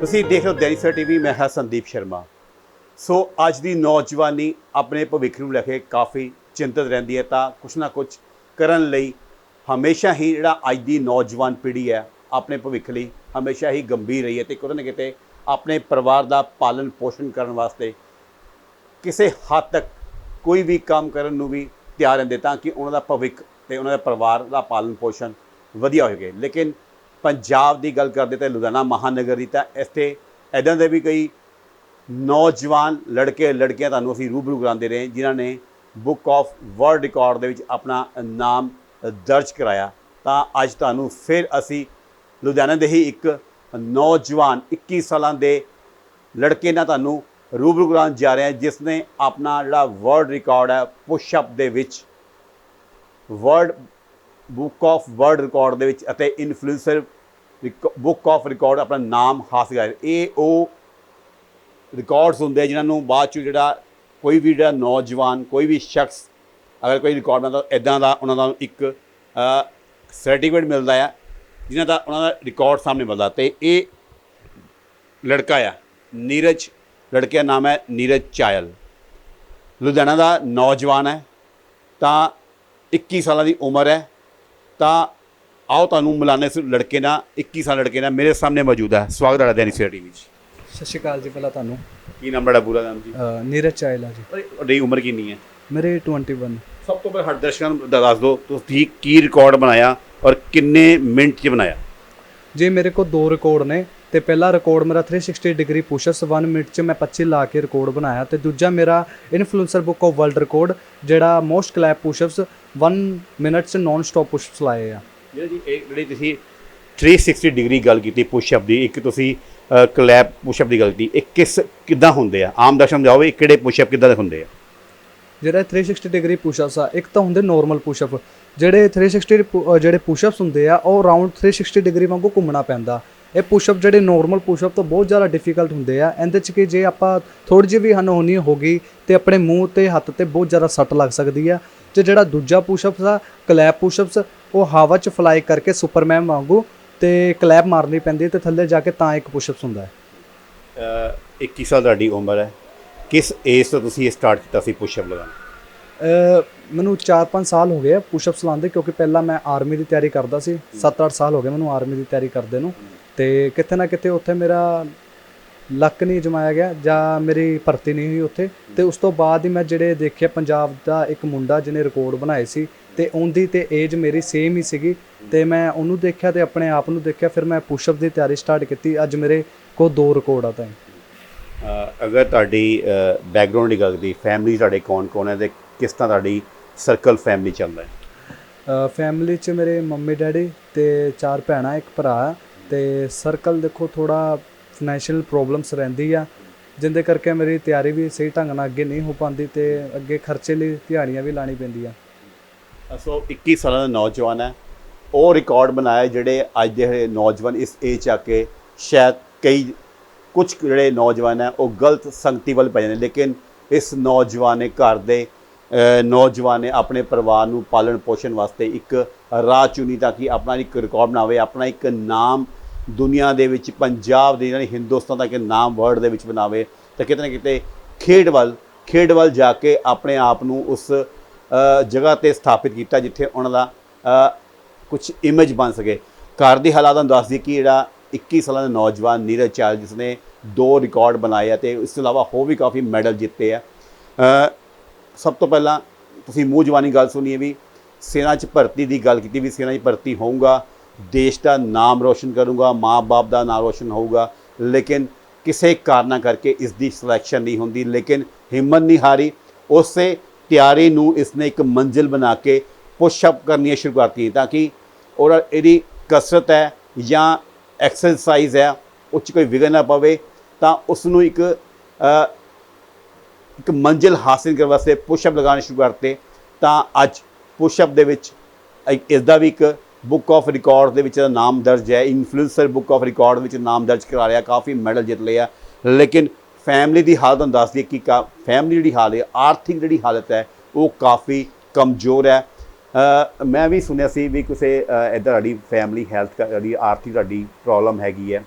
ਤੁਸੀਂ ਦੇਖ ਰਹੇ ਹੋ ਦੈਨਿਕ ਟੀਵੀ, ਮੈਂ ਹਾਂ ਸੰਦੀਪ ਸ਼ਰਮਾ। ਸੋ ਅੱਜ ਦੀ ਨੌਜਵਾਨੀ ਆਪਣੇ ਭਵਿੱਖ ਨੂੰ ਲੈ ਕੇ ਕਾਫੀ ਚਿੰਤਤ ਰਹਿੰਦੀ ਹੈ ਤਾਂ ਕੁਛ ਨਾ ਕੁਛ ਕਰਨ ਲਈ ਹਮੇਸ਼ਾ ਹੀ ਜਿਹੜਾ ਅੱਜ ਦੀ ਨੌਜਵਾਨ ਪੀੜ੍ਹੀ ਹੈ, ਆਪਣੇ ਭਵਿੱਖ ਲਈ ਹਮੇਸ਼ਾ ਹੀ ਗੰਭੀਰ ਰਹੀ ਹੈ ਤੇ ਕਿਤੇ ਨਾ ਕਿਤੇ ਆਪਣੇ ਪਰਿਵਾਰ ਦਾ ਪਾਲਣ ਪੋਸ਼ਣ ਕਰਨ ਵਾਸਤੇ ਕਿਸੇ ਹੱਦ ਤੱਕ ਕੋਈ ਵੀ ਕੰਮ ਕਰਨ ਨੂੰ ਵੀ ਤਿਆਰ ਰਹਿੰਦੇ ਤਾਂ ਕਿ ਉਹਨਾਂ ਦਾ ਭਵਿੱਖ ਤੇ ਉਹਨਾਂ ਦੇ ਪਰਿਵਾਰ ਦਾ ਪਾਲਣ ਪੋਸ਼ਣ ਵਧੀਆ ਹੋਵੇਗਾ ਲੇਕਿਨ ਪੰਜਾਬ ਦੀ ਗੱਲ ਕਰਦੇ ਤਾਂ ਲੁਧਿਆਣਾ ਮਹਾਨਗਰ ਦੀ ਤਾਂ ਇੱਥੇ ਐਦਾਂ ਦੇ ਵੀ ਕਈ ਨੌਜਵਾਨ ਲੜਕੇ, ਲੜਕੀਆਂ ਤੁਹਾਨੂੰ ਅਸੀਂ ਰੂਬਰੂ ਕਰਾਉਂਦੇ ਰਹੇ, ਜਿਨ੍ਹਾਂ ਨੇ ਬੁੱਕ ਆਫ ਵਰਲਡ ਰਿਕਾਰਡ ਦੇ ਵਿੱਚ ਆਪਣਾ ਨਾਮ ਦਰਜ ਕਰਾਇਆ। ਤਾਂ ਅੱਜ ਤੁਹਾਨੂੰ ਫਿਰ ਅਸੀਂ ਲੁਧਿਆਣਾ ਦੇ ਹੀ ਇੱਕ ਨੌਜਵਾਨ 21 ਸਾਲਾਂ ਦੇ ਲੜਕੇ ਨਾਲ ਤੁਹਾਨੂੰ ਰੂਬਰੂ ਕਰਾਉਣ ਜਾ ਰਹੇ ਹਾਂ, ਜਿਸ ਨੇ ਆਪਣਾ ਜਿਹੜਾ ਵਰਲਡ ਰਿਕਾਰਡ ਹੈ ਪੁਸ਼ ਅਪ ਦੇ ਵਿੱਚ world book of world record ਦੇ ਵਿੱਚ ਅਤੇ ਇਨਫਲੂਐਂਸਰ ਬੁੱਕ ਆਫ ਰਿਕਾਰਡ ਆਪਣਾ ਨਾਮ ਹਾਸਿਲ ਕਰ ਇਹ ਉਹ ਰਿਕਾਰਡਸ ਹੁੰਦੇ ਆ ਜਿਨ੍ਹਾਂ ਨੂੰ ਬਾਅਦ ਚ ਜਿਹੜਾ ਕੋਈ ਵੀ ਜਿਹੜਾ ਨੌਜਵਾਨ, ਕੋਈ ਵੀ ਸ਼ਖਸ, ਅਗਰ ਕੋਈ ਰਿਕਾਰਡ ਬਣਾਉਂਦਾ ਇਦਾਂ ਦਾ ਉਹਨਾਂ ਦਾ ਇੱਕ ਸਰਟੀਫਿਕੇਟ ਮਿਲਦਾ ਆ, ਜਿਨ੍ਹਾਂ ਦਾ ਉਹਨਾਂ ਦਾ ਰਿਕਾਰਡ ਸਾਹਮਣੇ ਮਿਲਦਾ। ਤੇ ਇਹ ਲੜਕਾ ਆ, ਨੀਰਜ, ਲੜਕੇ ਦਾ ਨਾਮ ਹੈ ਨੀਰਜ ਚਾਇਲ। ਲੁਧਿਆਣਾ ਦਾ ਨੌਜਵਾਨ ਹੈ, ਤਾਂ 21 ਸਾਲਾਂ ਦੀ ਉਮਰ ਹੈ, ਤਾਂ ਆਓ ਤੁਹਾਨੂੰ ਮਿਲਾਨੇ ਇਸ ਲੜਕੇ ਨਾਲ 21 ਸਾਲ ਲੜਕੇ ਨਾਲ ਮੇਰੇ ਸਾਹਮਣੇ ਮੌਜੂਦ ਹੈ। ਸਵਾਗਤ ਹੈ ਦੈਨਿਕ ਸਵੇਰਾ ਟੀਵੀ 'ਚ। ਸਤਿ ਸ਼੍ਰੀ ਅਕਾਲ ਜੀ ਪਹਿਲਾਂ ਤੁਹਾਨੂੰ। ਕੀ ਨਾਮ ਤੁਹਾਡਾ ਪੂਰਾ ਨਾਮ ਜੀ? ਅਹ ਨੀਰਜ ਚਾਇਲਾ ਜੀ। ਤੁਹਾਡੀ ਉਮਰ ਕਿੰਨੀ ਹੈ? ਮੇਰੇ 21 ਸਭ ਤੋਂ ਪਹਿਲਾਂ ਸਾਡੇ ਦਰਸ਼ਕਾਂ ਨੂੰ ਦੱਸ ਦਿਓ ਤੁਸੀਂ ਕੀ ਰਿਕਾਰਡ ਬਣਾਇਆ ਔਰ ਕਿੰਨੇ ਮਿੰਟ 'ਚ ਬਣਾਇਆ? ਜੀ ਮੇਰੇ ਕੋਲ ਦੋ ਰਿਕਾਰਡ ਨੇ ਤੇ ਪਹਿਲਾ ਰਿਕਾਰਡ ਮੇਰਾ 360 ਡਿਗਰੀ ਪੁਸ਼ਅਪਸ 1 ਮਿੰਟ ਚ ਮੈਂ 25 ਲਾ ਕੇ ਰਿਕਾਰਡ ਬਣਾਇਆ ਤੇ ਦੂਜਾ ਮੇਰਾ influencer book of world record ਜਿਹੜਾ ਮੋਸਟ ਕਲੈਪ ਪੁਸ਼ਅਪਸ 1 ਮਿੰਟ ਚ ਨਾਨ ਸਟਾਪ ਪੁਸ਼ਅਪਸ ਲਾਏ ਆ। ਜਿਹੜਾ ਜੀ, ਇਹ ਜਿਹੜੀ ਤੁਸੀਂ 360 ਡਿਗਰੀ ਗੱਲ ਕੀਤੀ ਪੁਸ਼ ਅਪ ਦੀ, ਇੱਕ ਤੁਸੀਂ ਕਲੈਪ ਪੁਸ਼ ਅਪ ਦੀ ਗੱਲ ਕੀਤੀ, ਇਹ ਕਿਸ, ਕਿੱਦਾਂ ਹੁੰਦੇ ਆ? ਆਮ ਦਰਸ਼ਕ ਸਮਝਾਓ ਇਹ ਕਿਹੜੇ ਪੁਸ਼ ਅਪ ਕਿੱਦਾਂ ਦੇ ਹੁੰਦੇ ਆ? ਜਿਹੜਾ 360 ਡਿਗਰੀ ਪੁਸ਼ਅਪਸ ਆ, ਇੱਕ ਤਾਂ ਹੁੰਦੇ ਨਾਰਮਲ ਪੁਸ਼ਅਪ ਜਿਹੜੇ 360 ਪੁ- ਅਹ ਜਿਹੜੇ ਪੁਸ਼ਅਪਸ ਹੁੰਦੇ ਆ, ਉਹ ਰਾਉਂਡ 360 ਡਿਗਰੀ ਵਾਂਗੂ ਘੁੰਮਣਾ ਪੈਂਦਾ। ਇਹ ਪੁਸ਼ਅਪ ਜਿਹੜੇ ਨਾਰਮਲ ਪੁਸ਼ਅਪ ਤੋਂ ਬਹੁਤ ਜ਼ਿਆਦਾ ਡਿਫਿਕਲਟ ਹੁੰਦੇ ਆ, ਇਹਦੇ ਚ ਕਿ ਜੇ ਆਪਾਂ ਥੋੜੀ ਜਿਹੀ ਵੀ ਅਨਹੋਨੀ ਹੋ ਗਈ ਤੇ ਆਪਣੇ ਮੂੰਹ ਤੇ ਹੱਥ ਤੇ ਬਹੁਤ ਜ਼ਿਆਦਾ ਸੱਟ ਲੱਗ ਸਕਦੀ ਆ। ਤੇ ਜਿਹੜਾ ਦੂਜਾ ਪੁਸ਼ਅਪਸ ਆ ਕਲੈਪ ਪੁਸ਼ਅਪਸ ਉਹ ਹਵਾ 'ਚ ਫਲਾਈ ਕਰਕੇ ਸੁਪਰਮੈਨ ਵਾਂਗੂ ਤੇ ਕਲੈਪ ਮਾਰਨੀ ਪੈਂਦੀ ਤੇ ਥੱਲੇ ਜਾ ਕੇ ਤਾਂ ਇੱਕ ਪੁਸ਼ਅਪਸ ਹੁੰਦਾ ਹੈ। ਅਹ 21 ਸਾਲ ਤੁਹਾਡੀ ਉਮਰ ਹੈ। ਕਿਸ ਏਜ ਤੋਂ ਤੁਸੀਂ ਇਹ ਸਟਾਰਟ ਕੀਤਾ ਸੀ ਪੁਸ਼ ਅਪ ਲਗਾਉਣਾ? ਅਹ ਮੈਨੂੰ 4-5 ਸਾਲ ਹੋ ਗਏ ਆ ਪੁਸ਼ਅਪਸ ਲਾਉਂਦੇ ਕਿਉਂਕਿ ਪਹਿਲਾਂ ਮੈਂ ਆਰਮੀ ਦੀ ਤਿਆਰੀ ਕਰਦਾ ਸੀ। 7-8 ਸਾਲ ਹੋ ਗਏ ਮੈਨੂੰ ਆਰਮੀ ਦੀ ਤਿਆਰੀ ਕਰਦੇ ਨੂੰ। ਤੇ ਕਿਤੇ ਨਾ ਕਿਤੇ ਉੱਥੇ ਮੇਰਾ ਲੱਕ ਨਹੀਂ ਜਮਾਇਆ ਗਿਆ ਜਾਂ ਮੇਰੀ ਭਰਤੀ ਨਹੀਂ ਹੋਈ ਉੱਥੇ। ਤੇ ਉਸ ਤੋਂ ਬਾਅਦ ਹੀ ਮੈਂ ਜਿਹੜੇ ਦੇਖਿਆ ਪੰਜਾਬ ਦਾ ਇੱਕ ਮੁੰਡਾ ਜਿਹਨੇ ਰਿਕਾਰਡ ਬਣਾਏ ਸੀ ਤੇ ਉਹਦੀ ਤੇ ਏਜ ਮੇਰੀ ਸੇਮ ਹੀ ਸੀਗੀ ਤੇ ਮੈਂ ਉਹਨੂੰ ਦੇਖਿਆ ਤੇ ਆਪਣੇ ਆਪ ਨੂੰ ਦੇਖਿਆ ਫਿਰ ਮੈਂ ਪੁਸ਼ਅਪ ਦੀ ਤਿਆਰੀ ਸਟਾਰਟ ਕੀਤੀ। ਅੱਜ ਮੇਰੇ ਕੋਲ ਦੋ ਰਿਕਾਰਡ ਆ ਤਾਂ ਅਗਰ ਤੁਹਾਡੀ ਬੈਕਗ੍ਰਾਉਂਡ ਦੀ ਗੱਲ ਦੀ ਫੈਮਿਲੀ ਤੁਹਾਡੇ ਕੌਣ ਕੌਣ ਹੈ ਤੇ ਕਿਸ ਤਰ੍ਹਾਂ ਤੁਹਾਡੀ ਸਰਕਲ ਫੈਮਿਲੀ ਚੱਲਦਾ ਹੈ? ਫੈਮਿਲੀ 'ਚ ਮੇਰੇ ਮੰਮੀ ਡੈਡੀ ਤੇ ਚਾਰ ਭੈਣਾਂ ਇੱਕ ਭਰਾ ਤੇ ਸਰਕਲ ਦੇਖੋ ਥੋੜਾ ਫਾਈਨੈਂਸ਼ੀਅਲ ਪ੍ਰੋਬਲਮਸ ਰਹਿੰਦੀ ਆ ਜਿੰਦੇ ਕਰਕੇ ਮੇਰੀ ਤਿਆਰੀ ਵੀ ਸਹੀ ਢੰਗ ਨਾਲ ਅੱਗੇ ਨਹੀਂ ਹੋ ਪਾਉਂਦੀ ਤੇ ਅੱਗੇ ਖਰਚੇ ਲਈ ਦਿਹਾੜੀਆਂ ਵੀ ਲਾਣੀ ਪੈਂਦੀਆਂ ਸੋ 21 ਸਾਲਾਂ ਦਾ ਨੌਜਵਾਨ ਹੈ। ਉਹ ਰਿਕਾਰਡ ਬਣਾਇਆ ਜਿਹੜੇ ਅੱਜ ਦੇ ਨੌਜਵਾਨ ਇਸ ਏਜ 'ਚ ਆ ਕੇ ਸ਼ਾਇਦ ਕਈ ਕੁਝ ਜਿਹੜੇ ਨੌਜਵਾਨ ਹੈ, ਉਹ ਗਲਤ ਸੰਗਤੀ ਵੱਲ ਪੈ ਜਾਂਦੇ ਲੇਕਿਨ ਇਸ ਨੌਜਵਾਨ ਨੇ ਘਰ ਦੇ ਨੌਜਵਾਨ ਨੇ ਆਪਣੇ ਪਰਿਵਾਰ ਨੂੰ ਪਾਲਣ ਪੋਸ਼ਣ ਵਾਸਤੇ ਇੱਕ ਰਾਹ ਚੁਣੀ ਤਾਂ ਕਿ ਆਪਣਾ ਇੱਕ ਰਿਕਾਰਡ ਬਣਾਵੇ, ਆਪਣਾ ਇੱਕ ਨਾਮ ਦੁਨੀਆ ਦੇ ਵਿੱਚ, ਪੰਜਾਬ ਦੇ ਯਾਨੀ ਹਿੰਦੁਸਤਾਨ ਦਾ ਇੱਕ ਨਾਮ ਵਰਲਡ ਦੇ ਵਿੱਚ ਬਣਾਵੇ। ਤਾਂ ਕਿਤੇ ਨਾ ਕਿਤੇ ਖੇਡ ਵੱਲ ਖੇਡ ਵੱਲ ਜਾ ਕੇ ਆਪਣੇ ਆਪ ਨੂੰ ਉਸ ਜਗ੍ਹਾ ਤੇ ਸਥਾਪਿਤ ਕੀਤਾ ਜਿੱਥੇ ਉਹਨਾਂ ਦਾ ਕੁਝ ਇਮੇਜ ਬਣ ਸਕੇ। ਘਰ ਦੀ ਹਾਲਾਤਾਂ ਨੂੰ ਦੱਸਦੀ ਕਿ ਜਿਹੜਾ 21 ਸਾਲਾਂ ਦਾ ਨੌਜਵਾਨ ਨੀਰਜ ਚਾਲ ਜਿਸ ਨੇ ਦੋ ਰਿਕਾਰਡ ਬਣਾਏ ਆ ਤੇ ਇਸ ਤੋਂ ਇਲਾਵਾ ਹੋਰ ਵੀ ਕਾਫੀ ਮੈਡਲ ਜਿੱਤੇ ਆ। ਸਭ ਤੋਂ ਪਹਿਲਾਂ ਤੁਸੀਂ ਮੂੰਹ ਜਵਾਨੀ ਗੱਲ ਸੁਣੀ ਹੈ ਵੀ, ਸੈਨਾ 'ਚ ਭਰਤੀ ਦੀ ਗੱਲ ਕੀਤੀ ਵੀ ਸੈਨਾ 'ਚ ਭਰਤੀ ਹੋਊਗਾ, ਦੇਸ਼ ਦਾ ਨਾਮ ਰੋਸ਼ਨ ਕਰੂੰਗਾ, ਮਾਂ-ਬਾਪ ਦਾ ਨਾਮ ਰੋਸ਼ਨ ਹੋਊਗਾ, ਲੇਕਿਨ ਕਿਸੇ ਕਾਰਨਾਂ ਕਰਕੇ ਇਸ ਦੀ ਸਿਲੈਕਸ਼ਨ ਨਹੀਂ ਹੁੰਦੀ, ਲੇਕਿਨ ਹਿੰਮਤ ਨਹੀਂ ਹਾਰੀ, ਉਸੇ ਤਿਆਰੀ ਨੂੰ ਇਸਨੇ ਇੱਕ ਮੰਜ਼ਿਲ ਬਣਾ ਕੇ ਪੁਸ਼ ਅਪ ਕਰਨੀਆਂ ਸ਼ੁਰੂ ਕਰਤੀ ਤਾਂ ਕਿ ਔਰ ਇਹਦੀ ਕਸਰਤ ਹੈ ਜਾਂ ਐਕਸਰਸਾਈਜ਼ ਹੈ, ਉਹ 'ਚ ਕੋਈ ਵਿਘਨ ਨਾ ਪਵੇ, ਤਾਂ ਉਸ ਨੂੰ ਇੱਕ ਇੱਕ ਮੰਜ਼ਿਲ ਹਾਸਿਲ ਕਰਨ ਵਾਸਤੇ ਪੁਸ਼ ਅਪ ਲਗਾਉਣੇ ਸ਼ੁਰੂ ਕਰਤੇ। ਤਾਂ ਅੱਜ ਪੁਸ਼ ਅਪ ਦੇ ਵਿੱਚ ਇਸ ਦਾ ਵੀ ਇੱਕ ਬੁੱਕ ਆਫ ਰਿਕਾਰਡ ਦੇ ਵਿੱਚ ਇਹਦਾ ਨਾਮ ਦਰਜ ਹੈ। ਇਨਫਲੂਐਂਸਰ ਬੁੱਕ ਆਫ ਰਿਕਾਰਡ ਵਿੱਚ ਨਾਮ ਦਰਜ ਕਰਾ ਲਿਆ ਕਾਫੀ ਮੈਡਲ ਜਿੱਤ ਲਿਆ। ਲੇਕਿਨ ਫੈਮਿਲੀ ਦੀ ਹਾਲਤ ਤੁਹਾਨੂੰ ਦੱਸਦੀ ਹੈ ਕਿ ਕਾ ਫੈਮਿਲੀ ਜਿਹੜੀ ਹਾਲਤ ਹੈ, ਆਰਥਿਕ ਜਿਹੜੀ ਹਾਲਤ ਹੈ, ਉਹ ਕਾਫੀ ਕਮਜ਼ੋਰ ਹੈ। ਮੈਂ ਵੀ ਸੁਣਿਆ ਸੀ ਵੀ ਕਿਸੇ ਇਦਾਂ ਤੁਹਾਡੀ ਫੈਮਿਲੀ ਹੈਲਥ ਜਿਹੜੀ ਆਰਥਿਕ ਤੁਹਾਡੀ ਪ੍ਰੋਬਲਮ ਹੈਗੀ ਹੈ,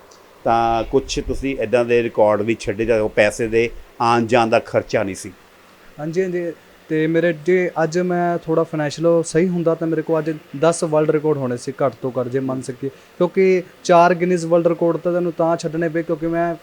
ਤਾਂ ਕੁਝ ਤੁਸੀਂ ਇਦਾਂ ਦੇ ਰਿਕਾਰਡ ਵੀ ਛੱਡੇ ਜਾਂ ਉਹ ਪੈਸੇ ਦੇ ਆਉਣ ਜਾਣ ਦਾ ਖਰਚਾ ਨਹੀਂ ਸੀ। ਹਾਂਜੀ ਹਾਂਜੀ। ਤੇ ਮੇਰੇ ਜੇ ਅੱਜ ਮੈਂ ਥੋੜਾ ਫਾਈਨੈਂਸ਼ੀਅਲ ਸਹੀ ਹੁੰਦਾ ਤਾਂ ਮੇਰੇ ਕੋਲ ਅੱਜ 10 ਵਰਲਡ ਰਿਕਾਰਡ ਹੋਣੇ ਸੀ ਘੱਟ ਤੋਂ ਘੱਟ ਜੇ ਮੰਨ ਸਕੀਏ। ਕਿਉਂਕਿ ਚਾਰ ਗਿਨੀਜ਼ ਵਰਲਡ ਰਿਕਾਰਡ ਤਾਂ ਤੈਨੂੰ ਤਾਂ ਛੱਡਣੇ ਪਏ, ਕਿਉਂਕਿ ਮੈਂ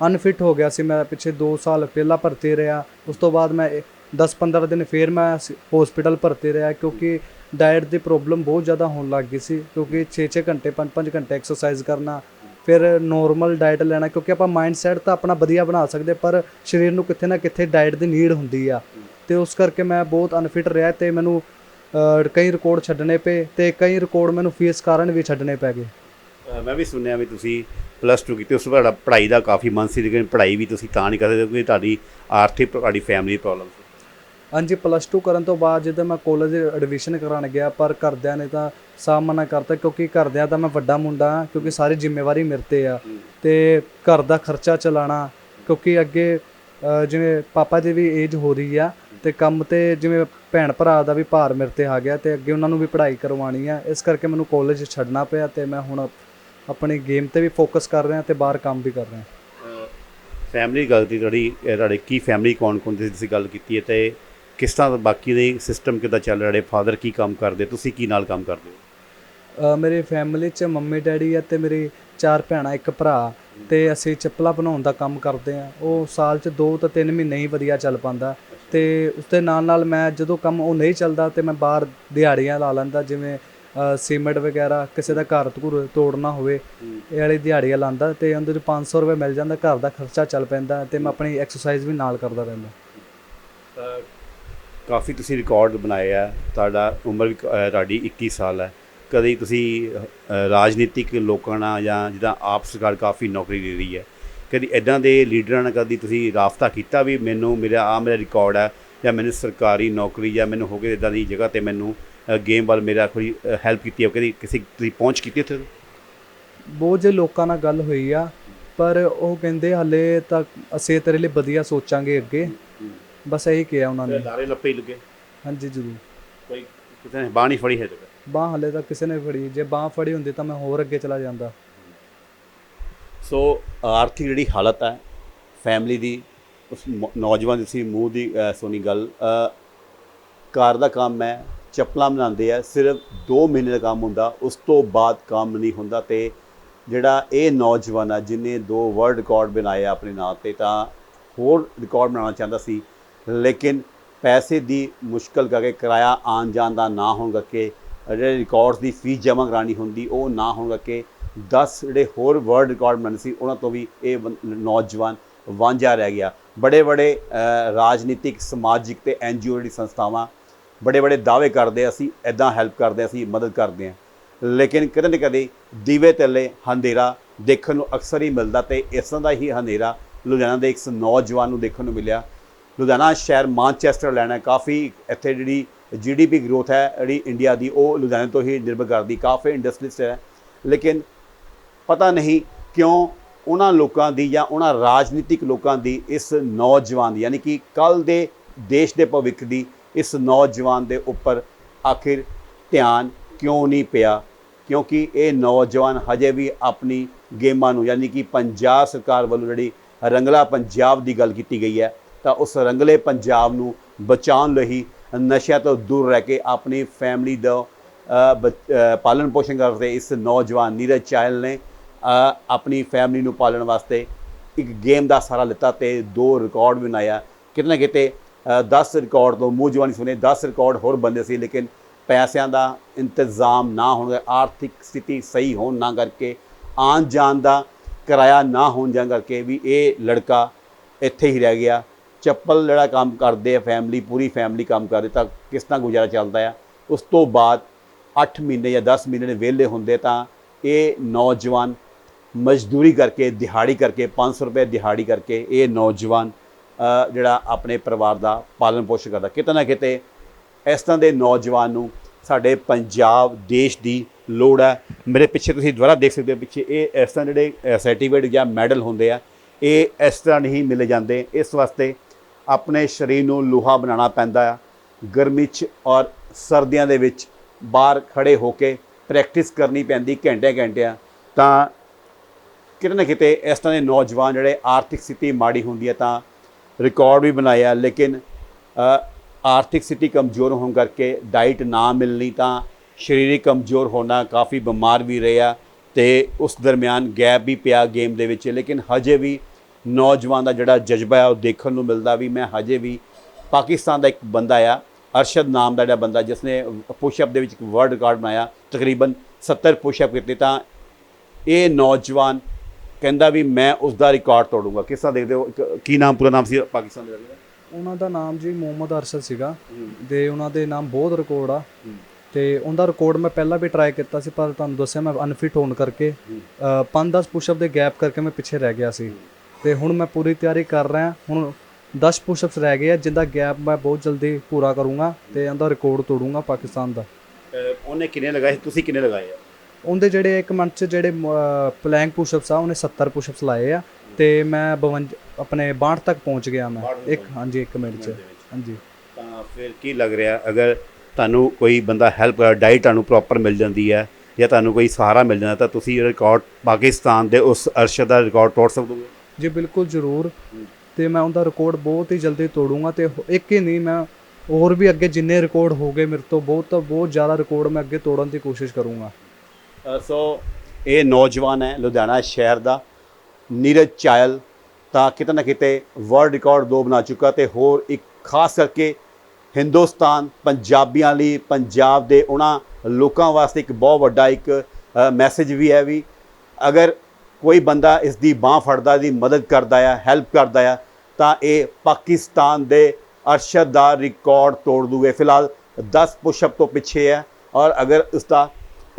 ਅਨਫਿਟ ਹੋ ਗਿਆ ਸੀ ਮੈਂ ਪਿੱਛੇ 2 ਸਾਲ ਪਹਿਲਾਂ ਭਰਤੀ ਰਿਹਾ। ਉਸ ਤੋਂ ਬਾਅਦ ਮੈਂ 10-15 ਦਿਨ ਫੇਰ ਮੈਂ ਹਸਪੀਟਲ ਭਰਤੀ ਰਿਹਾ ਕਿਉਂਕਿ ਡਾਈਟ ਦੀ ਪ੍ਰੋਬਲਮ ਬਹੁਤ ਜ਼ਿਆਦਾ ਹੋਣ ਲੱਗ ਗਈ ਸੀ ਕਿਉਂਕਿ 6-6 ਘੰਟੇ 5-5 ਘੰਟੇ ਐਕਸਰਸਾਈਜ਼ ਕਰਨਾ, ਫਿਰ ਨੋਰਮਲ ਡਾਈਟ ਲੈਣਾ ਕਿਉਂਕਿ ਆਪਾਂ ਮਾਈਂਡ ਸੈਟ ਤਾਂ ਆਪਣਾ ਵਧੀਆ ਬਣਾ ਸਕਦੇ ਪਰ ਸਰੀਰ ਨੂੰ ਕਿੱਥੇ ਨਾ ਕਿੱਥੇ ਡਾਈਟ ਦੀ ਨੀਡ ਹੁੰਦੀ ਆ। ਤੇ ਉਸ ਕਰਕੇ ਮੈਂ ਬਹੁਤ ਅਨਫਿਟ ਰਿਹਾ ਤੇ ਮੈਨੂੰ ਕਈ ਰਿਕਾਰਡ ਛੱਡਣੇ ਪਏ ਤੇ ਕਈ ਰਿਕਾਰਡ ਮੈਨੂੰ ਫੀਸ ਕਾਰਨ ਵੀ ਛੱਡਣੇ ਪੈ ਗਏ। ਮੈਂ ਵੀ ਸੁਣਿਆ ਵੀ ਤੁਸੀਂ ਪਲੱਸ 2 ਕੀਤੀ ਉਸ ਤੋਂ ਬਾਅਦ ਪੜ੍ਹਾਈ ਦਾ ਕਾਫੀ ਮਨ ਸੀ ਲੇਕਿਨ ਪੜ੍ਹਾਈ ਵੀ ਤੁਸੀਂ ਤਾਂ ਨਹੀਂ ਕਰਦੇ ਕਿਉਂਕਿ ਤੁਹਾਡੀ ਆਰਥਿਕ ਤੁਹਾਡੀ ਫੈਮਿਲੀ ਪ੍ਰੋਬਲਮ ਸੀ। ਹਾਂਜੀ ਪਲੱਸ 2 ਕਰਨ ਤੋਂ ਬਾਅਦ ਜਦੋਂ ਮੈਂ ਕਾਲਜ ਐਡਮਿਸ਼ਨ ਕਰਾਉਣ ਗਿਆ ਪਰ ਘਰਦਿਆਂ ਨੇ ਤਾਂ ਸਾਹ ਮਨਾ ਕਰਤਾ ਕਿਉਂਕਿ ਘਰਦਿਆਂ ਦਾ ਮੈਂ ਵੱਡਾ ਮੁੰਡਾ ਹਾਂ ਕਿਉਂਕਿ ਸਾਰੀ ਜ਼ਿੰਮੇਵਾਰੀ ਮੇਰੇ ਤੇ ਆ। ਤੇ ਘਰ ਦਾ ਖਰਚਾ ਚਲਾਉਣਾ ਕਿਉਂਕਿ ਅੱਗੇ ਜਿਵੇਂ ਪਾਪਾ ਦੀ ਵੀ ਏਜ ਹੋ ਰਹੀ ਆ ਤੇ ਕੰਮ ਤੇ ਜਿਵੇਂ ਭੈਣ ਭਰਾ ਦਾ ਵੀ ਭਾਰ ਮੇਰੇ ਤੇ ਆ ਗਿਆ ਤੇ ਅੱਗੇ ਉਹਨਾਂ ਨੂੰ ਵੀ ਪੜ੍ਹਾਈ ਕਰਵਾਉਣੀ ਆ ਇਸ ਕਰਕੇ ਮੈਨੂੰ ਕਾਲਜ ਛੱਡਣਾ ਪਿਆ ਤੇ ਮੈਂ ਹੁਣ ਆਪਣੀ ਗੇਮ ਤੇ ਵੀ ਫੋਕਸ ਕਰ ਰਿਹਾ ਤੇ ਬਾਹਰ ਕੰਮ ਵੀ ਕਰ ਰਿਹਾ ਫੈਮਿਲੀ ਗੱਲ ਦੀ ਤੁਹਾਡੀ ਤੁਹਾਡੇ ਕੀ ਫੈਮਿਲੀ ਕੌਣ ਕੌਣ ਦੀ ਤੁਸੀਂ ਗੱਲ ਕੀਤੀ ਹੈ ਤੇ ਕਿਸ ਤਰ੍ਹਾਂ ਦਾ ਬਾਕੀ ਦੇ ਸਿਸਟਮ ਕਿੱਦਾਂ ਚੱਲ ਰਿਹਾ ਫਾਦਰ ਕੀ ਕੰਮ ਕਰਦੇ ਤੁਸੀਂ ਕੀ ਨਾਲ ਕੰਮ ਕਰਦੇ ਹੋ? ਮੇਰੀ ਫੈਮਿਲੀ 'ਚ ਮੰਮੀ ਡੈਡੀ ਆ ਤੇ ਮੇਰੀ ਚਾਰ ਭੈਣਾਂ ਇੱਕ ਭਰਾ ਤੇ ਅਸੀਂ ਚੱਪਲਾਂ ਬਣਾਉਣ ਦਾ ਕੰਮ ਕਰਦੇ ਆ ਉਹ ਸਾਲ 'ਚ 2 ਤੋਂ 3 ਮਹੀਨੇ ਹੀ ਵਧੀਆ ਚੱਲ ਪਾਉਂਦਾ ਤੇ ਉਸ ਦੇ ਨਾਲ ਨਾਲ ਮੈਂ ਜਦੋਂ ਕੰਮ ਉਹ ਨਹੀਂ ਚੱਲਦਾ ਤੇ ਮੈਂ ਬਾਹਰ ਦਿਹਾੜੀਆਂ ਲਾ ਲੈਂਦਾ ਜਿਵੇਂ ਸੀਮੈਂਟ ਵਗੈਰਾ, ਕਿਸੇ ਦਾ ਘਰ ਘੁਰ ਤੋੜਨਾ ਹੋਵੇ, ਇਹ ਵਾਲੀ ਦਿਹਾੜੀਆਂ ਲਾਉਂਦਾ ਤੇ ਉਹਦੇ 'ਚ 500 ਰੁਪਏ ਮਿਲ ਜਾਂਦਾ, ਘਰ ਦਾ ਖਰਚਾ ਚੱਲ ਪੈਂਦਾ ਤੇ ਮੈਂ ਆਪਣੀ ਐਕਸਰਸਾਈਜ਼ ਵੀ ਨਾਲ ਕਰਦਾ ਰਹਿੰਦਾ। ਕਾਫੀ ਤੁਸੀਂ ਰਿਕਾਰਡ ਬਣਾਏ ਆ, ਤੁਹਾਡਾ ਉਮਰ ਵੀ ਤੁਹਾਡੀ 21 ਸਾਲ ਹੈ। ਕਦੇ ਤੁਸੀਂ ਰਾਜਨੀਤਿਕ ਲੋਕਾਂ ਨਾਲ ਜਾਂ ਜਿੱਦਾਂ ਆਪ ਸਰਕਾਰ ਕਾਫੀ ਨੌਕਰੀ ਦੇ ਰਹੀ ਹੈ, ਕਦੀ ਇਦਾਂ ਦੇ ਲੀਡਰਾਂ ਨਾਲ ਕਦੀ ਤੁਸੀਂ ਰਾਬਤਾ ਕੀਤਾ ਵੀ ਮੈਨੂੰ, ਮੇਰਾ ਆ ਮੇਰਾ ਰਿਕਾਰਡ ਹੈ, ਜਾਂ ਮੈਨੂੰ ਸਰਕਾਰੀ ਨੌਕਰੀ ਜਾਂ ਮੈਨੂੰ ਹੋ ਕੇ ਇਦਾਂ ਦੀ ਜਗ੍ਹਾ ਤੇ ਮੈਨੂੰ ਗੇਮ ਵੱਲ ਮੇਰਾ ਕੋਈ ਹੈਲਪ ਕੀਤੀ ਹੈ ਕਦੀ ਕਿਸੇ ਤੁਸੀਂ ਪਹੁੰਚ ਕੀਤੀ ਉੱਥੇ ਬਹੁਤ ਜੇ ਲੋਕਾਂ ਨਾਲ ਗੱਲ ਹੋਈ ਆ ਪਰ ਉਹ ਕਹਿੰਦੇ ਹਲੇ ਤੱਕ ਅਸੀਂ ਤੇਰੇ ਲਈ ਵਧੀਆ ਸੋਚਾਂਗੇ ਅੱਗੇ। ਬਸ ਇਹੀ ਕਿਹਾ ਉਹਨਾਂ ਨੇ। ਲਾਰੇ ਲੱਪੇ ਹੀ ਲੱਗੇ। ਹਾਂਜੀ ਜ਼ਰੂਰ। ਕੋਈ ਕਿਸੇ ਨੇ ਬਾਣੀ ਫੜੀ ਹੈ ਤੇ ਬਾਹ ਹਲੇ ਤੱਕ ਕਿਸੇ ਨੇ ਫੜੀ। ਜੇ ਬਾਹ ਫੜੀ ਹੁੰਦੀ ਤਾਂ ਮੈਂ ਹੋਰ ਅੱਗੇ ਚਲਾ ਜਾਂਦਾ। ਸੋ ਆਰਥਿਕ ਜਿਹੜੀ ਹਾਲਤ ਹੈ ਫੈਮਿਲੀ ਦੀ ਉਸ ਨੌਜਵਾਨ ਦੀ ਸੀ ਮੂੰਹ ਦੀ ਸੁਣੀ ਗੱਲ ਕਾਰ ਦਾ ਕੰਮ ਹੈ ਚੱਪਲਾਂ ਬਣਾਉਂਦੇ ਆ, ਸਿਰਫ 2 ਮਹੀਨੇ ਦਾ ਕੰਮ ਹੁੰਦਾ, ਉਸ ਤੋਂ ਬਾਅਦ ਕੰਮ ਨਹੀਂ ਹੁੰਦਾ ਤੇ ਜਿਹੜਾ ਇਹ ਨੌਜਵਾਨ ਆ ਜਿਨੇ ਦੋ ਵਰਲਡ ਰਿਕਾਰਡ ਬਣਾਏ ਆਪਣੇ ਨਾਂ ਤੇ, ਤਾਂ ਹੋਰ ਰਿਕਾਰਡ ਬਣਾਉਣਾ ਚਾਹੁੰਦਾ ਸੀ, ਲੇਕਿਨ ਪੈਸੇ ਦੀ ਮੁਸ਼ਕਲ ਕਰਕੇ ਕਿਰਾਇਆ ਆਉਣ ਜਾਣ ਦਾ ਨਾ ਹੋਣ ਕਰਕੇ, ਜਿਹੜੇ ਰਿਕਾਰਡਸ ਦੀ ਫੀਸ ਜਮ੍ਹਾਂ ਕਰਾਣੀ ਹੁੰਦੀ, ਉਹ ਨਾ ਹੋਣ ਕਰਕੇ 10 ਜਿਹੜੇ ਹੋਰ ਵਰਲਡ ਰਿਕਾਰਡ ਬਣਾਉਣੇ ਸੀ, ਉਹਨਾਂ ਤੋਂ ਵੀ ਇਹ ਨੌਜਵਾਨ ਵਾਂਝਾ ਰਹਿ ਗਿਆ। ਬੜੇ ਬੜੇ ਰਾਜਨੀਤਿਕ, ਸਮਾਜਿਕ ਤੇ ਐਨਜੀਓ ਜਿਹੜੀ ਸੰਸਥਾਵਾਂ ਬੜੇ ਬੜੇ ਦਾਅਵੇ ਕਰਦੇ ਅਸੀਂ ਐਦਾਂ ਹੈਲਪ ਕਰਦੇ ਆ, ਅਸੀਂ ਮਦਦ ਕਰਦੇ ਹਾਂ ਲੇਕਿਨ ਕਦੇ ਨਾ ਕਦੇ ਦੀਵੇ ਥੱਲੇ ਹਨੇਰਾ ਦੇਖਣ ਨੂੰ ਅਕਸਰ ਹੀ ਮਿਲਦਾ ਤੇ ਇਸ ਤਰ੍ਹਾਂ ਦਾ ਹੀ ਹਨੇਰਾ ਲੁਧਿਆਣਾ ਦੇ ਇੱਕ ਨੌਜਵਾਨ ਨੂੰ ਦੇਖਣ ਨੂੰ ਮਿਲਿਆ। ਲੁਧਿਆਣਾ ਸ਼ਹਿਰ ਮਾਨਚੈਸਟਰ ਲੈਣਾ ਕਾਫੀ ਇੱਥੇ ਜਿਹੜੀ ਜੀਡੀਪੀ ਗਰੋਥ ਹੈ ਜਿਹੜੀ ਇੰਡੀਆ ਦੀ ਉਹ ਲੁਧਿਆਣੇ ਤੋਂ ਹੀ ਨਿਰਭਰ ਕਰਦੀ ਕਾਫੀ ਇੰਡਸਟਰੀਸ ਹੈ। ਲੇਕਿਨ ਪਤਾ ਨਹੀਂ ਕਿਉਂ ਉਹਨਾਂ ਲੋਕਾਂ ਦੀ ਜਾਂ ਉਹਨਾਂ ਰਾਜਨੀਤਿਕ ਲੋਕਾਂ ਦੀ ਇਸ ਨੌਜਵਾਨ ਦੀ ਯਾਨੀ ਕਿ ਕੱਲ ਦੇ ਦੇਸ਼ ਦੇ ਭਵਿੱਖ ਦੀ ਇਸ ਨੌਜਵਾਨ ਦੇ ਉੱਪਰ ਆਖਿਰ ਧਿਆਨ ਕਿਉਂ ਨਹੀਂ ਪਿਆ? ਕਿਉਂਕਿ ਇਹ ਨੌਜਵਾਨ ਹਜੇ ਵੀ ਆਪਣੀ ਗੇਮਾਂ ਨੂੰ ਯਾਨੀ ਕਿ ਪੰਜਾਬ ਸਰਕਾਰ ਵੱਲੋਂ ਜਿਹੜੀ ਰੰਗਲਾ ਪੰਜਾਬ ਦੀ ਗੱਲ ਕੀਤੀ ਗਈ ਹੈ ਤਾਂ ਉਸ ਰੰਗਲੇ ਪੰਜਾਬ ਨੂੰ ਬਚਾਉਣ ਲਈ ਨਸ਼ਿਆਂ ਤੋਂ ਦੂਰ ਰਹਿ ਕੇ ਆਪਣੀ ਫੈਮਿਲੀ ਦਾ ਅ, ਪਾਲਣ ਪੋਸ਼ਣ ਕਰਦੇ ਇਸ ਨੌਜਵਾਨ ਨੀਰਜ ਚਾਇਲ ਨੇ ਆਪਣੀ ਫੈਮਿਲੀ ਨੂੰ ਪਾਲਣ ਵਾਸਤੇ ਇੱਕ ਗੇਮ ਦਾ ਸਹਾਰਾ ਲਿੱਤਾ ਤੇ ਦੋ ਰਿਕਾਰਡ ਬਣਾਇਆ। ਕਿਤੇ ਨਾ ਕਿਤੇ 10 ਰਿਕਾਰਡ ਤੋਂ ਮੂੰਹ ਜਵਾਨੀ ਸੁਣੇ 10 ਰਿਕਾਰਡ ਹੋਰ ਬੰਦੇ ਸੀ, ਲੇਕਿਨ ਪੈਸਿਆਂ ਦਾ ਇੰਤਜ਼ਾਮ ਨਾ ਹੋਣ ਆਰਥਿਕ ਸਥਿਤੀ ਸਹੀ ਹੋਣ ਨਾ ਕਰਕੇ, ਆਉਣ ਜਾਣ ਦਾ ਕਿਰਾਇਆ ਨਾ ਹੋਣ ਜਾਂ ਕਰਕੇ ਵੀ ਇਹ ਲੜਕਾ ਇੱਥੇ ਹੀ ਰਹਿ ਗਿਆ। ਚੱਪਲ ਜਿਹੜਾ ਕੰਮ ਕਰਦੇ ਆ ਫੈਮਿਲੀ ਪੂਰੀ ਫੈਮਿਲੀ ਕੰਮ ਕਰਦੇ, ਤਾਂ ਕਿਸ ਤਰ੍ਹਾਂ ਗੁਜ਼ਾਰਾ ਚੱਲਦਾ ਆ? ਉਸ ਤੋਂ ਬਾਅਦ 8 ਮਹੀਨੇ ਜਾਂ 10 ਮਹੀਨੇ ਦੇ ਵਿਹਲੇ ਹੁੰਦੇ ਤਾਂ ਇਹ ਨੌਜਵਾਨ ਮਜ਼ਦੂਰੀ ਕਰਕੇ, ਦਿਹਾੜੀ ਕਰਕੇ 500 ਰੁਪਏ ਦਿਹਾੜੀ ਕਰਕੇ ਇਹ ਨੌਜਵਾਨ ਜਿਹੜਾ ਆਪਣੇ ਪਰਿਵਾਰ ਦਾ ਪਾਲਣ ਪੋਸ਼ਣ ਕਰਦਾ। ਕਿਤੇ ਨਾ ਕਿਤੇ ਇਸ ਤਰ੍ਹਾਂ ਦੇ ਨੌਜਵਾਨ ਨੂੰ ਸਾਡੇ ਪੰਜਾਬ ਦੇਸ਼ ਦੀ ਲੋੜ ਹੈ। ਮੇਰੇ ਪਿੱਛੇ ਤੁਸੀਂ ਦੁਬਾਰਾ ਦੇਖ ਸਕਦੇ ਹੋ, ਪਿੱਛੇ ਇਹ ਇਸ ਤਰ੍ਹਾਂ ਜਿਹੜੇ ਸਰਟੀਫਿਕੇਟ ਜਾਂ ਮੈਡਲ ਹੁੰਦੇ ਆ, ਇਹ ਇਸ ਤਰ੍ਹਾਂ ਨਹੀਂ ਮਿਲੇ ਜਾਂਦੇ। ਇਸ ਵਾਸਤੇ ਆਪਣੇ ਸਰੀਰ ਨੂੰ ਲੋਹਾ ਬਣਾਉਣਾ ਪੈਂਦਾ ਆ। ਗਰਮੀ 'ਚ ਔਰ ਸਰਦੀਆਂ ਦੇ ਵਿੱਚ ਬਾਹਰ ਖੜੇ ਹੋ ਕੇ ਪ੍ਰੈਕਟਿਸ ਕਰਨੀ ਪੈਂਦੀ ਘੰਟੇ ਘੰਟਿਆਂ। ਤਾਂ ਕਿਤੇ ਨਾ ਕਿਤੇ ਇਸ ਤਰ੍ਹਾਂ ਦੇ ਨੌਜਵਾਨ ਜਿਹੜੇ ਆਰਥਿਕ ਸਥਿਤੀ ਮਾੜੀ ਹੁੰਦੀ ਹੈ ਤਾਂ ਰਿਕਾਰਡ ਵੀ ਬਣਾਇਆ, ਲੇਕਿਨ ਆਰਥਿਕ ਸਥਿਤੀ ਕਮਜ਼ੋਰ ਹੋਣ ਕਰਕੇ ਡਾਈਟ ਨਾ ਮਿਲਣੀ ਤਾਂ ਸਰੀਰਿਕ ਕਮਜ਼ੋਰ ਹੋਣਾ ਕਾਫੀ ਬਿਮਾਰ ਵੀ ਰਿਹਾ ਤੇ ਉਸ ਦਰਮਿਆਨ ਗੈਪ ਵੀ ਪਿਆ ਗੇਮ ਦੇ ਵਿੱਚ, ਲੇਕਿਨ ਹਜੇ ਵੀ ਨੌਜਵਾਨ ਦਾ ਜਿਹੜਾ ਜਜ਼ਬਾ ਹੈ ਉਹ ਦੇਖਣ ਨੂੰ ਮਿਲਦਾ ਵੀ ਮੈਂ ਹਜੇ ਵੀ ਪਾਕਿਸਤਾਨ ਦਾ ਇੱਕ ਬੰਦਾ ਆ, ਅਰਸ਼ਦ ਨਾਮ ਦਾ ਜਿਹੜਾ ਬੰਦਾ ਜਿਸ ਨੇ ਪੁਸ਼ਅਪ ਦੇ ਵਿੱਚ ਇੱਕ ਵਰਲਡ ਰਿਕਾਰਡ ਬਣਾਇਆ, ਤਕਰੀਬਨ 70 ਪੁਸ਼ਅਪ ਕੀਤੇ ਤਾਂ ਇਹ ਨੌਜਵਾਨ ਕਹਿੰਦਾ ਵੀ ਮੈਂ ਉਸ ਦਾ ਰਿਕਾਰਡ ਤੋੜੂੰਗਾ। ਕਿਸ ਤਰ੍ਹਾਂ ਦੇਖਦੇ ਹੋ? ਇੱਕ- ਕੀ ਨਾਮ ਪੂਰਾ ਨਾਮ ਸੀ ਪਾਕਿਸਤਾਨ ਦੇ? ਉਹਨਾਂ ਦਾ ਨਾਮ ਜੀ ਮੁਹੰਮਦ ਅਰਸ਼ਦ ਸੀਗਾ। ਤੇ ਉਹਨਾਂ ਦੇ ਨਾਮ ਬਹੁਤ ਰਿਕਾਰਡ ਆ। ਤੇ ਉਹਦਾ ਰਿਕਾਰਡ ਮੈਂ ਪਹਿਲਾਂ ਵੀ ਟਰਾਈ ਕੀਤਾ ਸੀ ਪਰ ਤੁਹਾਨੂੰ ਦੱਸਿਆ ਮੈਂ ਅਨਫਿਟ ਹੋਣ ਕਰਕੇ। 5-10 ਪੁਸ਼ਅਪ ਦੇ ਗੈਪ ਕਰਕੇ ਮੈਂ ਪਿੱਛੇ ਰਹਿ ਗਿਆ ਸੀ। ਤੇ ਹੁਣ ਮੈਂ ਪੂਰੀ ਤਿਆਰੀ ਕਰ ਰਿਹਾ। ਹੁਣ 10 ਪੁਸ਼ਅਪਸ ਰਹਿ ਗਏ ਆ ਜਿੰਦਾ ਗੈਪ ਮੈਂ ਬਹੁਤ ਜਲਦੀ ਪੂਰਾ ਕਰੂੰਗਾ ਤੇ ਉਹਦਾ ਰਿਕਾਰਡ ਤੋੜੂੰਗਾ ਪਾਕਿਸਤਾਨ ਦਾ। ਉਹਨੇ ਕਿੰਨੇ ਲਗਾਏ? ਤੁਸੀਂ ਕਿੰਨੇ ਲਗਾਏ ਆ? ਉਹਦੇ ਜਿਹੜੇ ਇੱਕ ਮਿੰਟ 'ਚ ਜਿਹੜੇ ਪਲੈਂਕ ਪੁਸ਼ਅਪਸ ਆ ਉਹਨੇ 70 ਪੁਸ਼ਅਪਸ ਲਾਏ ਆ ਤੇ ਮੈਂ 52 ਆਪਣੇ 62 ਤੱਕ ਪਹੁੰਚ ਗਿਆ ਮੈਂ। 62 ਇੱਕ ਹਾਂਜੀ ਇੱਕ ਮਿੰਟ 'ਚ। ਹਾਂਜੀ। ਤਾਂ ਫਿਰ ਕੀ ਲੱਗ ਰਿਹਾ? ਅਗਰ ਤੁਹਾਨੂੰ ਕੋਈ ਬੰਦਾ ਹੈਲਪ ਕਰ ਡਾਈਟ ਤੁਹਾਨੂੰ ਪ੍ਰੋਪਰ ਮਿਲ ਜਾਂਦੀ ਹੈ ਜਾਂ ਤੁਹਾਨੂੰ ਕੋਈ ਸਹਾਰਾ ਮਿਲ ਜਾਂਦਾ ਤਾਂ ਤੁਸੀਂ ਰਿਕਾਰਡ ਪਾਕਿਸਤਾਨ ਦੇ ਉਸ ਅਰਸ਼ਦ ਦਾ ਰਿਕਾਰਡ ਤੋੜ ਸਕਦੇ ਹੋ? ਜੀ ਬਿਲਕੁਲ ਜ਼ਰੂਰ। ਤੇ ਮੈਂ ਉਹਦਾ ਰਿਕਾਰਡ ਬਹੁਤ ਹੀ ਜਲਦੀ ਤੋੜੂੰਗਾ ਤੇ ਇੱਕ ਹੀ ਨਹੀਂ ਮੈਂ ਹੋਰ ਵੀ ਅੱਗੇ ਜਿੰਨੇ ਰਿਕਾਰਡ ਹੋ ਗਏ ਮੇਰੇ ਤੋਂ ਬਹੁਤ ਬਹੁਤ ਜ਼ਿਆਦਾ ਰਿਕਾਰਡ ਮੈਂ ਅੱਗੇ ਤੋੜਨ ਦੀ ਕੋਸ਼ਿਸ਼ ਕਰੂੰਗਾ। ਸੋ ਇਹ ਨੌਜਵਾਨ ਹੈ ਲੁਧਿਆਣਾ ਸ਼ਹਿਰ ਦਾ, ਨੀਰਜ ਚਾਇਲ ਤਾਂ ਕਿਤੇ ਨਾ ਕਿਤੇ ਵਰਲਡ ਰਿਕਾਰਡ ਦੋ ਬਣਾ ਚੁੱਕਾ ਤੇ ਹੋਰ ਇੱਕ ਖਾਸ ਕਰਕੇ ਹਿੰਦੁਸਤਾਨ ਪੰਜਾਬੀਆਂ ਲਈ, ਪੰਜਾਬ ਦੇ ਉਹਨਾਂ ਲੋਕਾਂ ਵਾਸਤੇ ਇੱਕ ਬਹੁਤ ਵੱਡਾ ਇੱਕ ਮੈਸੇਜ ਵੀ ਹੈ ਵੀ ਅਗਰ ਕੋਈ ਬੰਦਾ ਇਸ ਦੀ ਬਾਹ ਫੜਦਾ ਦੀ ਮਦਦ ਕਰਦਾ ਆ ਹੈਲਪ ਕਰਦਾ ਆ, ਤਾਂ ਇਹ ਪਾਕਿਸਤਾਨ ਦੇ ਅਰਸ਼ਦ ਦਾ ਰਿਕਾਰਡ ਤੋੜ ਦੂਗੇ। ਫਿਲਹਾਲ 10 ਪੁਸ਼ਅਪ ਤੋਂ ਪਿੱਛੇ ਹੈ ਔਰ ਅਗਰ ਉਸ ਦਾ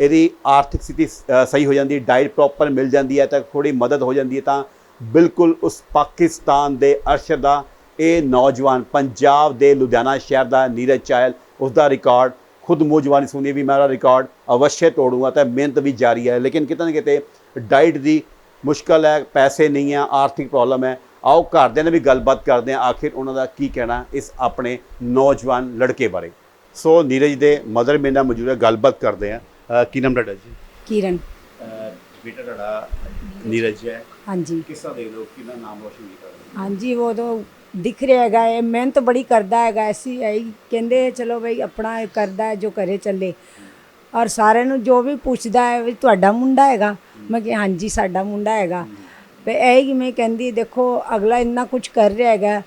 ਇਹਦੀ ਆਰਥਿਕ ਸਥਿਤੀ ਸਹੀ ਹੋ ਜਾਂਦੀ ਡਾਈਟ ਪ੍ਰੋਪਰ ਮਿਲ ਜਾਂਦੀ ਹੈ ਤਾਂ ਥੋੜੀ ਮਦਦ ਹੋ ਜਾਂਦੀ ਹੈ ਤਾਂ ਬਿਲਕੁਲ ਉਸ ਪਾਕਿਸਤਾਨ ਦੇ ਅਰਸ਼ਦ ਦਾ, ਇਹ ਨੌਜਵਾਨ ਪੰਜਾਬ ਦੇ ਲੁਧਿਆਣਾ ਸ਼ਹਿਰ ਦਾ ਨੀਰਜ ਚਾਹਲ ਉਸ ਦਾ ਰਿਕਾਰਡ ਖੁਦ ਮੋਜਵਾਨੀ ਸੁਣੀ ਵੀ ਮੇਰਾ ਰਿਕਾਰਡ ਅਵਸ਼ਯ ਤੋੜੂਗਾ ਤਾਂ ਮਿਹਨਤ ਵੀ ਜਾਰੀ ਹੈ। ਲੇਕਿਨ ਕਿਤੇ ਨਾ ਕਿਤੇ ਡਾਈਟ ਦੀ ਮੁਸ਼ਕਲ ਹੈ, ਪੈਸੇ ਨਹੀਂ ਆ ਆਰਥਿਕ ਪ੍ਰੋਬਲਮ ਹੈ। ਆਓ ਘਰਦਿਆਂ ਨਾਲ ਵੀ ਗੱਲਬਾਤ ਕਰਦੇ ਹਾਂ, ਆਖਿਰ ਉਹਨਾਂ ਦਾ ਕੀ ਕਹਿਣਾ ਇਸ ਆਪਣੇ ਨੌਜਵਾਨ ਲੜਕੇ ਬਾਰੇ। ਸੋ ਨੀਰਜ ਦੇ ਮਦਰ ਮੇਰੇ ਨਾਲ ਮੌਜੂਦ ਹੈ, ਗੱਲਬਾਤ ਕਰਦੇ ਹਾਂ। ਅ, ਕੀ ਨਾਮ ਤੁਹਾਡਾ ਜੀ? ਕਿਰਨ। ਬੇਟਾ ਤੁਹਾਡਾ ਨੀਰਜ ਹੈ। ਹਾਂਜੀ। ਕਿਸ ਤਰ੍ਹਾਂ ਦੇਖਦੇ ਹੋ? ਕਿੰਨਾ ਨਾਮ ਰੋਸ਼ਨ ਕੀਤਾ ਹਾਂਜੀ ਉਹ ਤਾਂ ਦਿਖ ਰਿਹਾ ਹੈਗਾ ਇਹ ਮਿਹਨਤ ਬੜੀ ਕਰਦਾ ਹੈਗਾ ਐਸੀ ਹੈ ਹੀ। ਕਹਿੰਦੇ ਚਲੋ ਬਈ ਆਪਣਾ ਇਹ ਕਰਦਾ ਹੈ ਜੋ ਕਰੇ ਚੱਲੇ। ਔਰ ਸਾਰਿਆਂ ਨੂੰ ਜੋ ਵੀ ਪੁੱਛਦਾ ਹੈ ਵੀ ਤੁਹਾਡਾ ਮੁੰਡਾ ਹੈਗਾ। ਮੈਂ ਕਿ ਹਾਂਜੀ ਸਾਡਾ ਮੁੰਡਾ ਹੈਗਾ। ਤੇ ਇਹ ਹੀ ਮੈਂ ਕਹਿੰਦੀ ਦੇਖੋ ਅਗਲਾ ਇੰਨਾ ਕੁਝ ਕਰ ਰਿਹਾ ਹੈਗਾ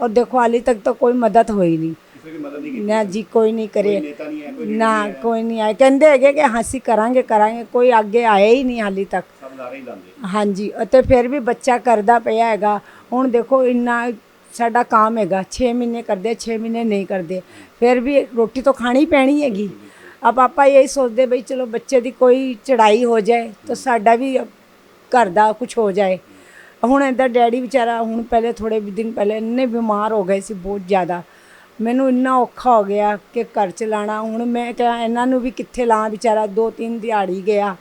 ਔਰ ਦੇਖੋ ਹਾਲੇ ਤੱਕ ਤਾਂ ਕੋਈ ਮਦਦ ਹੋਈ ਨਹੀਂ। ਕਿਸੇ ਦੀ ਮਦਦ ਨਹੀਂ ਨਾ ਜੀ ਕੋਈ ਨਹੀਂ ਕਰੇ। ਨੇਤਾ ਨਹੀਂ ਹੈ ਨਾ ਕੋਈ ਨਹੀਂ ਆਇਆ ਕਹਿੰਦੇ ਹੈਗੇ ਕਿ ਹਾਂ ਅਸੀਂ ਕਰਾਂਗੇ ਕਰਾਂਗੇ ਕੋਈ ਅੱਗੇ ਆਇਆ ਹੀ ਨਹੀਂ ਹਾਲੇ ਤੱਕ। ਸਭ ਲਾਰੇ ਹੀ ਲਾਉਂਦੇ। ਹਾਂਜੀ ਅਤੇ ਫਿਰ ਵੀ ਬੱਚਾ ਕਰਦਾ ਪਿਆ ਹੈਗਾ। ਹੁਣ ਦੇਖੋ ਇੰਨਾ ਸਾਡਾ ਕੰਮ ਹੈਗਾ। 6 ਮਹੀਨੇ ਕਰਦੇ 6 ਮਹੀਨੇ ਨਹੀਂ ਕਰਦੇ। ਫਿਰ ਵੀ ਰੋਟੀ ਤਾਂ ਖਾਣੀ ਪੈਣੀ ਹੈਗੀ। ਅਬ ਆਪਾਂ ਇਹੀ ਸੋਚਦੇ ਬਈ ਚਲੋ ਬੱਚੇ ਦੀ ਕੋਈ ਚੜਾਈ ਹੋ ਜਾਏ ਤਾਂ ਸਾਡਾ ਵੀ ਘਰ ਦਾ ਕੁਝ ਹੋ ਜਾਏ। ਹੁਣ ਇਹਦਾ ਡੈਡੀ ਵਿਚਾਰਾ ਹੁਣ ਪਹਿਲੇ ਥੋੜੇ ਦਿਨ ਪਹਿਲੇ ਇੰਨੇ ਬਿਮਾਰ ਹੋ ਗਏ ਸੀ ਬਹੁਤ ਜ਼ਿਆਦਾ। ਮੈਨੂੰ ਇੰਨਾ ਔਖਾ ਹੋ ਗਿਆ ਕਿ ਘਰ ਚਲਾਣਾ ਹੁਣ ਮੈਂ ਕਿਹਾ ਇਹਨਾਂ ਨੂੰ ਵੀ ਕਿੱਥੇ ਲਾਂ ਵਿਚਾਰਾ ਦੋ ਤਿੰਨ ਦਿਹਾੜੀ ਗਿਆ।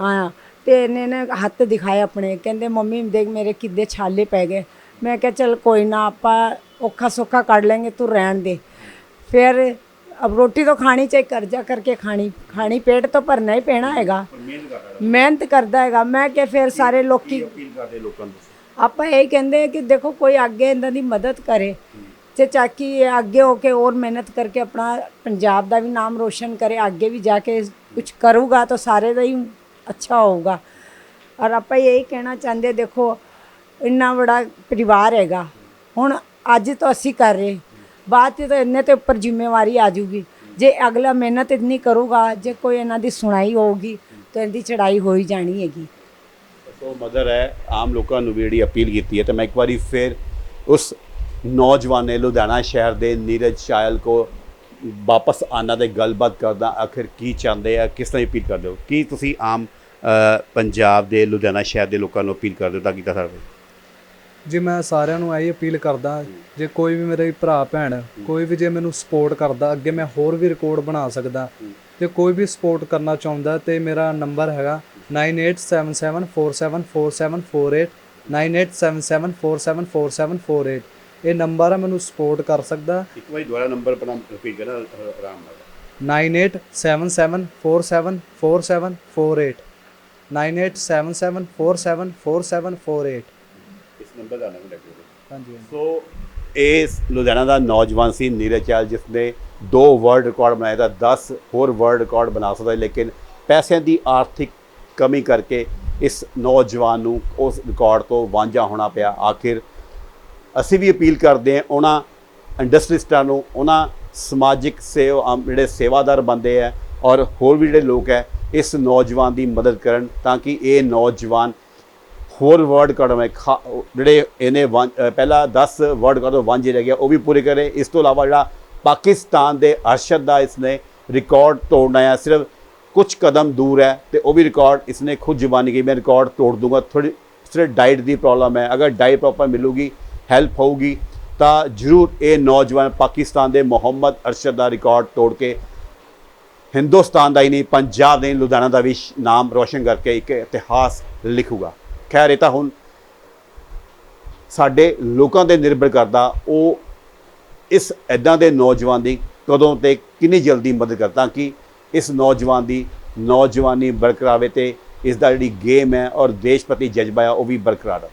ਹਾਂ ਤੇ ਇਹਨੇ ਨੇ ਹੱਥ ਦਿਖਾਏ ਆਪਣੇ। ਕਹਿੰਦੇ ਮੰਮੀ ਦੇਖ ਮੇਰੇ ਕਿੱਦੇ ਛਾਲੇ ਪੈ ਗਏ। ਮੈਂ ਕਿਹਾ ਚਲ ਕੋਈ ਨਾ ਆਪਾਂ ਔਖਾ ਸੌਖਾ ਕੱਢ ਲੈਂਗੇ ਤੂੰ ਰਹਿਣ ਦੇ। ਫਿਰ ਅਬ ਰੋਟੀ ਤਾਂ ਖਾਣੀ ਚਾਹੀ ਕਰਜ਼ਾ ਕਰਕੇ ਖਾਣੀ। ਖਾਣੀ ਪੇਟ ਤੋਂ ਭਰਨਾ ਹੀ ਪੈਣਾ ਹੈਗਾ। ਮਿਹਨਤ ਕਰਦਾ ਹੈਗਾ। ਮੈਂ ਕਿ ਫਿਰ ਸਾਰੇ ਲੋਕੀ ਆਪਾਂ ਇਹ ਕਹਿੰਦੇ ਕਿ ਦੇਖੋ ਕੋਈ ਅੱਗੇ ਇਹਨਾਂ ਦੀ ਮਦਦ ਕਰੇ। ਤੇ ਚਾਕੀ ਇਹ ਅੱਗੇ ਹੋ ਕੇ ਹੋਰ ਮਿਹਨਤ ਕਰਕੇ ਆਪਣਾ ਪੰਜਾਬ ਦਾ ਵੀ ਨਾਮ ਰੋਸ਼ਨ ਕਰੇ, ਅੱਗੇ ਵੀ ਜਾ ਕੇ ਕੁਝ ਕਰੂਗਾ ਤਾਂ ਸਾਰੇ ਦਾ ਹੀ ਅੱਛਾ ਹੋਊਗਾ। ਔਰ ਆਪਾਂ ਇਹ ਕਹਿਣਾ ਚਾਹੁੰਦੇ, ਦੇਖੋ ਇੰਨਾ ਬੜਾ ਪਰਿਵਾਰ ਹੈਗਾ। ਹੁਣ ਅੱਜ ਤਾਂ ਅਸੀਂ ਕਰ ਰਹੇ, ਬਾਅਦ 'ਚ ਤਾਂ ਇੰਨੇ ਤੇ ਉੱਪਰ ਜ਼ਿੰਮੇਵਾਰੀ ਆ ਜੂਗੀ। ਜੇ ਅਗਲਾ ਮਿਹਨਤ ਇਤਨੀ ਕਰੂਗਾ, ਜੇ ਕੋਈ ਇਹਨਾਂ ਦੀ ਸੁਣਾਈ ਹੋਊਗੀ, ਤਾਂ ਇਹਦੀ ਚੜਾਈ ਹੋ ਹੀ ਜਾਣੀ ਹੈਗੀ। ਸੋ ਮਦਰ ਹੈ, ਆਮ ਲੋਕਾਂ ਨੂੰ ਵੀ ਜਿਹੜੀ ਅਪੀਲ ਕੀਤੀ ਹੈ, ਤੇ ਮੈਂ ਇੱਕ ਵਾਰੀ ਫਿਰ ਉਸ ਨੌਜਵਾਨ ਨੇ ਲੁਧਿਆਣਾ ਸ਼ਹਿਰ ਦੇ ਨੀਰਜ ਸ਼ਾਇਲ ਕੋ ਵਾਪਸ ਆਉਣਾ ਤੇ ਗੱਲਬਾਤ ਕਰਦਾ, ਆਖਿਰ ਕੀ ਚਾਹੁੰਦੇ ਆ, ਕਿਸ ਤਰ੍ਹਾਂ ਅਪੀਲ ਕਰਦੇ ਹੋ? ਕੀ ਤੁਸੀਂ ਆਮ ਪੰਜਾਬ ਦੇ ਲੁਧਿਆਣਾ ਸ਼ਹਿਰ ਦੇ ਲੋਕਾਂ ਨੂੰ ਅਪੀਲ ਕਰਦੇ ਹੋ ਤਾਂ ਕੀਤਾ ਸਕਦੇ? ਜੀ, ਮੈਂ ਸਾਰਿਆਂ ਨੂੰ ਇਹੀ ਅਪੀਲ ਕਰਦਾ, ਜੇ ਕੋਈ ਵੀ ਮੇਰੇ ਭਰਾ, ਭੈਣ, ਕੋਈ ਵੀ ਜੇ ਮੈਨੂੰ ਸਪੋਰਟ ਕਰਦਾ, ਅੱਗੇ ਮੈਂ ਹੋਰ ਵੀ ਰਿਕਾਰਡ ਬਣਾ ਸਕਦਾ ਤੇ ਕੋਈ ਵੀ ਸਪੋਰਟ ਕਰਨਾ ਚਾਹੁੰਦਾ ਤੇ ਮੇਰਾ ਨੰਬਰ ਹੈਗਾ 9877474748 9877474748 ਇਹ ਨੰਬਰ ਹੈ ਮੈਨੂੰ ਸਪੋਰਟ ਕਰ ਸਕਦਾ ਇੱਕ ਵਾਰੀ ਦੁਬਾਰਾ ਨੰਬਰ ਆਪਣਾ ਰਿਪੀਟ ਕਰਨਾ ਆਰਾਮ ਨਾਲ 9877474748 9877474748 ਇਸ ਨੰਬਰ ਦਾ ਨਾਮ ਲੱਗਿਆ ਹਾਂਜੀ। ਸੋ ਇਸ ਲੁਧਿਆਣਾ ਦਾ ਨੌਜਵਾਨ ਸੀ ਨੀਰਜ ਚਾਲ ਜਿਸ ਨੇ ਦੋ ਵਰਲਡ ਰਿਕਾਰਡ ਬਣਾਏ ਤਾਂ 10 ਹੋਰ ਵਰਲਡ ਰਿਕਾਰਡ ਬਣਾ ਸਕਦਾ ਲੇਕਿਨ ਪੈਸਿਆਂ ਦੀ ਆਰਥਿਕ ਕਮੀ ਕਰਕੇ ਇਸ ਨੌਜਵਾਨ ਨੂੰ ਉਸ ਰਿਕਾਰਡ ਤੋਂ ਵਾਂਝਾ ਹੋਣਾ ਪਿਆ ਆਖਿਰ ਅਸੀਂ ਵੀ ਅਪੀਲ ਕਰਦੇ ਹਾਂ ਉਹਨਾਂ ਇੰਡਸਟਰੀਸਟਾਂ ਨੂੰ ਉਹਨਾਂ ਸਮਾਜਿਕ ਸੇਵਾ ਜਿਹੜੇ ਸੇਵਾਦਾਰ ਬੰਦੇ ਹੈ ਔਰ ਹੋਰ ਵੀ ਜਿਹੜੇ ਲੋਕ ਹੈ ਇਸ ਨੌਜਵਾਨ ਦੀ ਮਦਦ ਕਰਨ ਤਾਂ ਕਿ ਇਹ ਨੌਜਵਾਨ ਹੋਰ ਵਰਡ ਕੜਮ ਹੈ ਖਾ- ਜਿਹੜੇ ਇਹਨੇ ਵਾਂ- ਅ, ਪਹਿਲਾ 10 ਵਰਡ ਕੜ ਤੋਂ ਵਾਂਝੇ ਰਹਿ ਗਿਆ ਉਹ ਵੀ ਪੂਰੇ ਕਰੇ। ਇਸ ਤੋਂ ਇਲਾਵਾ ਜਿਹੜਾ ਪਾਕਿਸਤਾਨ ਦੇ ਅਰਸ਼ਦ ਦਾ ਇਸਨੇ ਰਿਕਾਰਡ ਤੋੜਨਾ ਹੈ ਸਿਰਫ ਕੁਝ ਕਦਮ ਦੂਰ ਹੈ ਤੇ ਉਹ ਵੀ ਰਿਕਾਰਡ ਇਸਨੇ ਖੁਦ ਜ਼ੁਬਾਨੀ ਕਿ ਮੈਂ ਰਿਕਾਰਡ ਤੋੜ ਦੂੰਗਾ। ਥੋੜੀ ਸਿਰਫ ਡਾਈਟ ਦੀ ਪ੍ਰੋਬਲਮ ਹੈ। ਅਗਰ ਡਾਈਟ ਪ੍ਰੋਪਰ ਮਿਲੂਗੀ ਹੈਲਪ ਹੋਊਗੀ, ਤਾਂ ਜ਼ਰੂਰ ਇਹ ਨੌਜਵਾਨ ਪਾਕਿਸਤਾਨ ਦੇ ਮੁਹੰਮਦ ਅਰਸ਼ਦ ਦਾ ਰਿਕਾਰਡ ਤੋੜ ਕੇ ਹਿੰਦੁਸਤਾਨ ਦਾ ਹੀ ਨਹੀਂ ਪੰਜਾਬ ਦੇ ਲੁਧਿਆਣਾ ਦਾ ਵੀ ਨਾਮ ਰੋਸ਼ਨ ਕਰਕੇ ਇੱਕ ਇਤਿਹਾਸ ਲਿਖੂਗਾ। ਖੈਰ, ਇਹ ਤਾਂ ਹੁਣ ਸਾਡੇ ਲੋਕਾਂ ਤੇ ਨਿਰਭਰ ਕਰਦਾ, ਉਹ ਇਸ ਐਦਾਂ ਦੇ ਨੌਜਵਾਨ ਦੀ ਕਦੋਂ ਤੇ ਕਿੰਨੀ ਜਲਦੀ ਮਦਦ ਕਰਦਾ ਕਿ ਇਸ ਨੌਜਵਾਨ ਦੀ ਨੌਜਵਾਨੀ ਬਰਕਰਾਰ ਰਹੇ ਤੇ ਇਸ ਦਾ ਜਿਹੜੀ ਗੇਮ ਹੈ ਔਰ ਦੇਸ਼ ਪ੍ਰਤੀ ਜਜ਼ਬਾ ਹੈ, ਉਹ ਵੀ ਬਰਕਰਾਰ ਰਹੇ।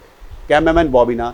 ਕੈਮਰਾਮੈਨ ਬੋਬੀ ਨਾਲ